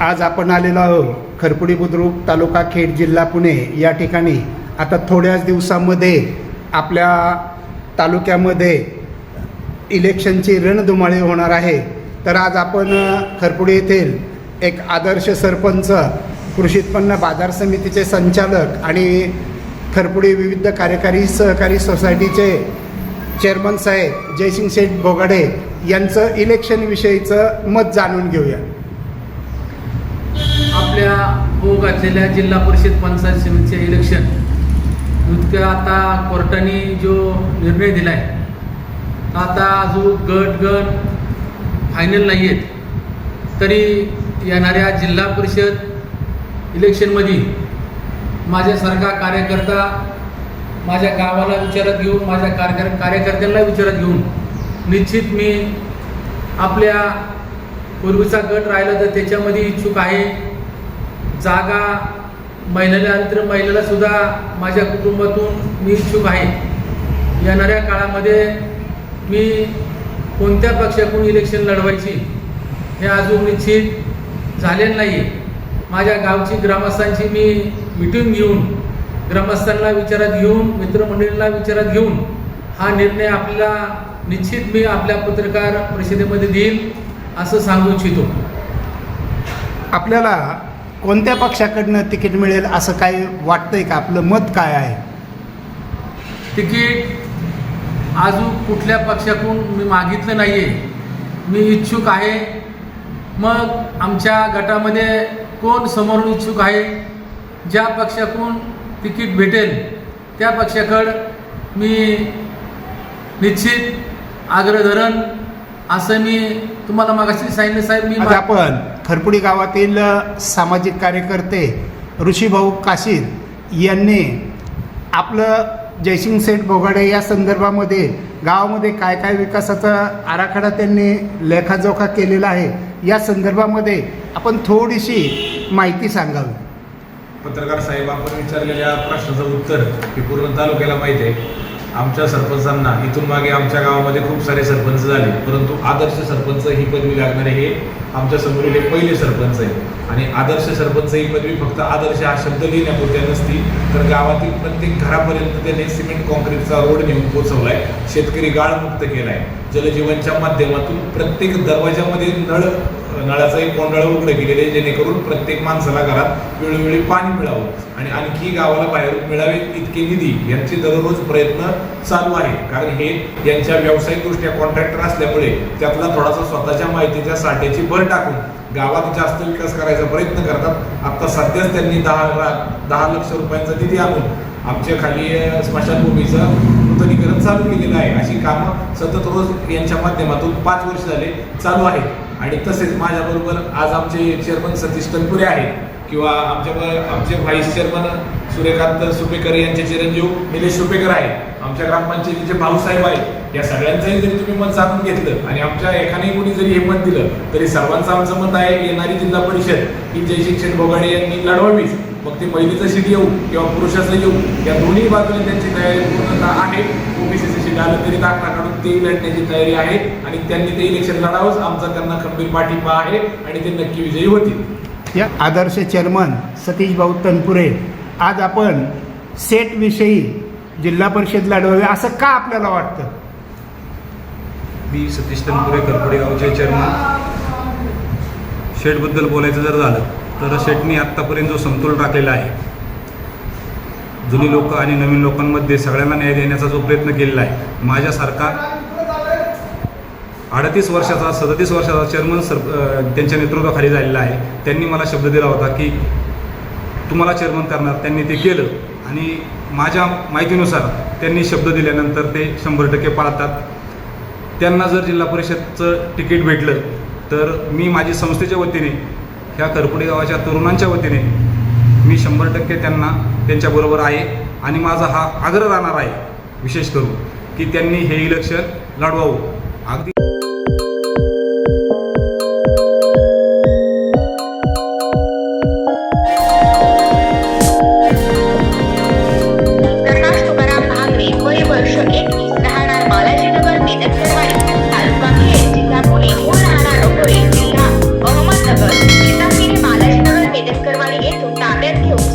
आज आपण आलेलो आहोत खरपुडी बुद्रुक तालुका खेड जिल्हा पुणे या ठिकाणी. आता थोड्याच दिवसामध्ये आपल्या तालुक्यामध्ये इलेक्शनची रणधुमाळी होणार आहे. तर आज आपण खरपुडी येथील एक आदर्श सरपंच कृषी उत्पन्न बाजार समितीचे संचालक आणि खरपुडी विविध कार्यकारी सहकारी सोसायटीचे चेअरमन साहेब जयसिंग शेठ बोगाडे यांचं इलेक्शनविषयीचं मत जाणून घेऊया. आपल्या होऊ घातलेल्या जिल्हा परिषद पंचायत समितीचे इलेक्शन इतकं आता कोर्टाने जो निर्णय दिला आहे आता अजून गट गट फायनल नाही आहेत तरी येणाऱ्या जिल्हा परिषद इलेक्शनमध्ये माझ्यासारखा कार्यकर्ता माझ्या गावाला विचारात घेऊन माझ्या कार्य कार्यकर्त्यांना विचारात घेऊन निश्चित मी आपल्या पूर्वीचा गट राहिला तर त्याच्यामध्ये इच्छुक आहे. जागा महिन्याला महिलेला सुद्धा माझ्या कुटुंबातून मी इच्छुक आहे. येणाऱ्या काळामध्ये मी कोणत्या पक्षाकडून इलेक्शन लढवायची हे अजून निश्चित झालेलं नाही माझ्या गावची ग्रामस्थांची मी मिटिंग घेऊन ग्रामस्थांना विचारात घेऊन मित्रमंडळींना विचारात घेऊन हा निर्णय आपल्याला निश्चित मी आपल्या पत्रकार परिषदेमध्ये देईल असं सांगू इच्छितो. आपल्याला कोणत्या पक्षाकडनं तिकीट मिळेल असं काही वाटतंय का? आपलं मत काय आहे? तिकीट अजून कुठल्या पक्षाकडून मी मागितलं नाही आहे मी इच्छुक आहे. मग आमच्या गटामध्ये कोण समोरून इच्छुक आहे? ज्या पक्षाकडून तिकीट भेटेल त्या पक्षाकडं मी निश्चित आग्रह धरण असं मी तुम्हाला मागाशी सांगितलं साहेब मी आज आपण खरपुडी गावातील सामाजिक कार्यकर्ते ऋषीभाऊ काशीद यांनी आपलं जयसिंग सेठ बोगाडे या संदर्भामध्ये गावामध्ये काय काय विकासाचा आराखडा त्यांनी लेखाजोखा केलेला आहे या संदर्भामध्ये आपण थोडीशी माहिती सांगावी. पत्रकार साहेब आपण विचारलेल्या प्रश्नाचं उत्तर हे पूर्ण तालुक्याला माहिती आहे. आमच्या सरपंचांना इथून मागे आमच्या गावामध्ये खूप सारे सरपंच झाले परंतु आदर्श सरपंच ही पदवी लागणारे हे आमच्या समोरील हे पहिले सरपंच आहे आणि आदर्श सरपंच ही पदवी फक्त आदर्श हा शब्द लिहिण्यापुरत्या नसती तर गावातील प्रत्येक घरापर्यंत त्याने सिमेंट कॉन्क्रीटचा रोड नेऊन पोचवलाय शेतकरी गाळमुक्त केलाय. जलजीवनच्या माध्यमातून प्रत्येक दरवाजामध्ये नळ नळाचंही एक कोंडळ उघडं केलेलं आहे जेणेकरून प्रत्येक माणसाला घरात वेळोवेळी पाणी मिळावं. आणि आणखी गावाला बाहेरून मिळावे इतके निधी यांचे दररोज प्रयत्न चालू आहे कारण हे यांच्या व्यावसायिकदृष्ट्या कॉन्ट्रॅक्टर असल्यामुळे त्यातला थोडासा स्वतःच्या माहितीच्या साठ्याची भर टाकून गावात जास्त विकास करायचा प्रयत्न करतात. आता सध्याच त्यांनी दहा लाख दहा लक्ष रुपयांचा निधी आणून आमच्या खाली स्मशानभूमीचं नूतनीकरण चालू केलेलं आहे. अशी कामं सतत रोज यांच्या माध्यमातून पाच वर्ष झाले चालू आहेत. आणि तसेच माझ्याबरोबर आज आमचे चेअरमन सतीश तनपुरे आहेत किंवा आमच्या आमचे व्हाईस चेअरमन सूर्यकांत सुपेकर यांचे चिरंजीव निलेश सुपेकर आहेत. आमच्या ग्रामपंचायतीचे भाऊसाहेब आहेत. या सगळ्यांचंही जरी तुम्ही मत जाणून घेतलं आणि आमच्या एकाने कोणी जरी हे मत दिलं तरी सर्वांचं आमचं मत आहे येणारी जिल्हा परिषद ही जय शिक्षण बोगाडे यांनी लढवावीच. मग ते महिलेचं सीट येऊ किंवा पुरुषाचं येऊ या दोन्ही बाजूने त्यांची तयारी पूर्णता आहे. ओबीसीचं तरी दाखला काढून तेही लढण्याची तयारी आहे आणि त्यांनी ते इलेक्शन लढावंच आमचा त्यांना खंबीर पाठिंबा आहे आणि ते नक्की विजयी होतील. या आदर्श चेअरमन सतीश भाऊ तनपुरे आज आपण सेटविषयी जिल्हा परिषद लढवावी असं का आपल्याला वाटतं? मी सतीश तनपुरे करपडे गावचे चेअरमन शेडबद्दल बोलायचं जर झालं तर शेटनी आत्तापर्यंत जो समतोल टाकलेला आहे जुनी लोक आणि नवीन लोकांमध्ये सगळ्यांना न्याय देण्याचा जो प्रयत्न केलेला आहे माझ्यासारखा अडतीस वर्षाचा सदतीस वर्षाचा चेअरमन सर त्यांच्या नेतृत्वाखाली झालेला आहे. त्यांनी मला शब्द दिला होता की तुम्हाला चेअरमन करणार. त्यांनी ते केलं आणि माझ्या माहितीनुसार त्यांनी शब्द दिल्यानंतर ते शंभर टक्के पाळतात. त्यांना जर जिल्हा परिषदचं तिकीट भेटलं तर मी माझी संस्थेच्या वतीने ह्या करपुडे गावाच्या तरुणांच्या वतीने मी शंभर टक्के त्यांना त्यांच्याबरोबर आहे आणि माझा हा आग्रह राहणार आहे विशेष करून की त्यांनी हे इलेक्शन लढवावं. अगदी